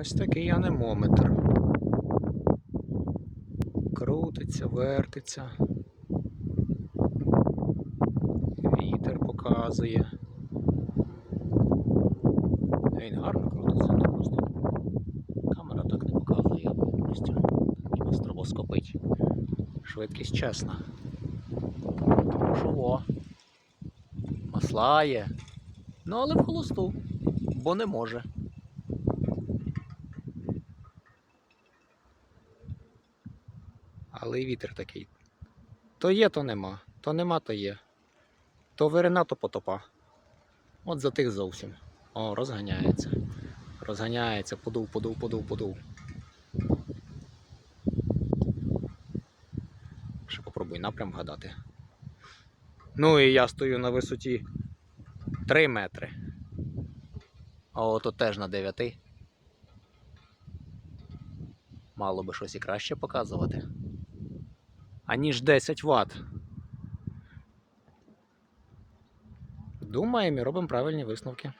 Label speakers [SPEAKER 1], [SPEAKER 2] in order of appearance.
[SPEAKER 1] Ось такий анемометр. Крутиться, вертиться. Вітер показує. Він гарно крутиться, ну просто камера так не показує повністю. Ніби стробоскопить. Швидкість чесна. Тому що во. Маслає. Ну, але в холосту, бо не може. Але й вітер такий. То є, то нема. То нема, то є. То вирина, то потопа. От за тих зовсім. О, розганяється. Розганяється, подув, подув, подув, подув. Ще попробуй напрям вгадати. Ну і я стою на висоті 3 метри. А ото теж на 9. Мало би щось і краще показувати. Аніж 10 Вт. Думаємо і робимо правильні висновки.